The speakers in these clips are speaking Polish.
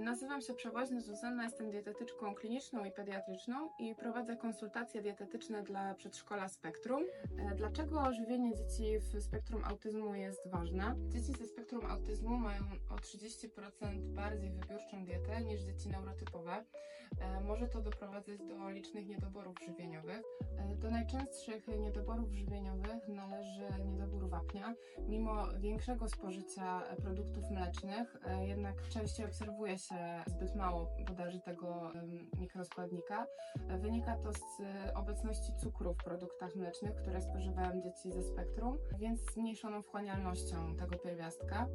Nazywam się Przewoźny Zuzanna, jestem dietetyczką kliniczną i pediatryczną i prowadzę konsultacje dietetyczne dla przedszkola Spektrum. E, Dlaczego żywienie dzieci w spektrum autyzmu jest ważne? Dzieci ze spektrum autyzmu mają o 30% bardziej wybiórczą dietę niż dzieci neurotypowe. E, Może to doprowadzać do licznych niedoborów żywieniowych. Do najczęstszych niedoborów żywieniowych należy niedobór wapnia. Mimo większego spożycia produktów mlecznych, e, jednak częściej obserwuje się zbyt mało podaży tego mikroskładnika. E, Wynika to z obecności cukru w produktach mlecznych, które spożywają dzieci ze spektrum, więc zmniejszoną wchłanialnością tego pierwiastka.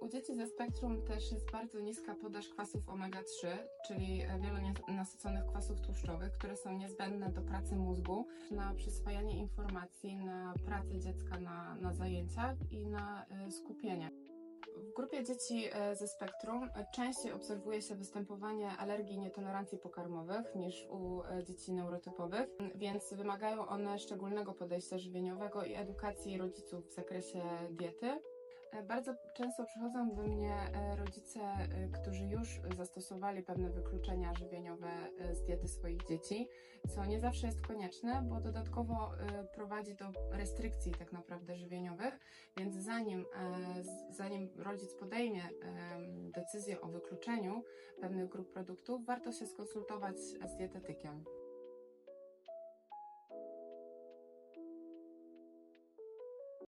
U dzieci ze spektrum też jest bardzo niska podaż kwasów omega-3, czyli e, wielonasyconych kwasów tłuszczowych, które są niezbędne do pracy mózgu, na przyswajanie informacji, na pracę dziecka na, na zajęciach i na e, skupienie. W grupie dzieci e, ze spektrum częściej obserwuje się występowanie alergii i nietolerancji pokarmowych niż u dzieci neurotypowych, więc wymagają one szczególnego podejścia żywieniowego i edukacji rodziców w zakresie diety. E, Bardzo często przychodzą do mnie e, rodzice, e, którzy już zastosowali pewne wykluczenia żywieniowe z diety swoich dzieci, co nie zawsze jest konieczne, bo dodatkowo prowadzi do restrykcji tak naprawdę żywieniowych, więc zanim, zanim rodzic podejmie decyzję o wykluczeniu pewnych grup produktów, warto się skonsultować z dietetykiem.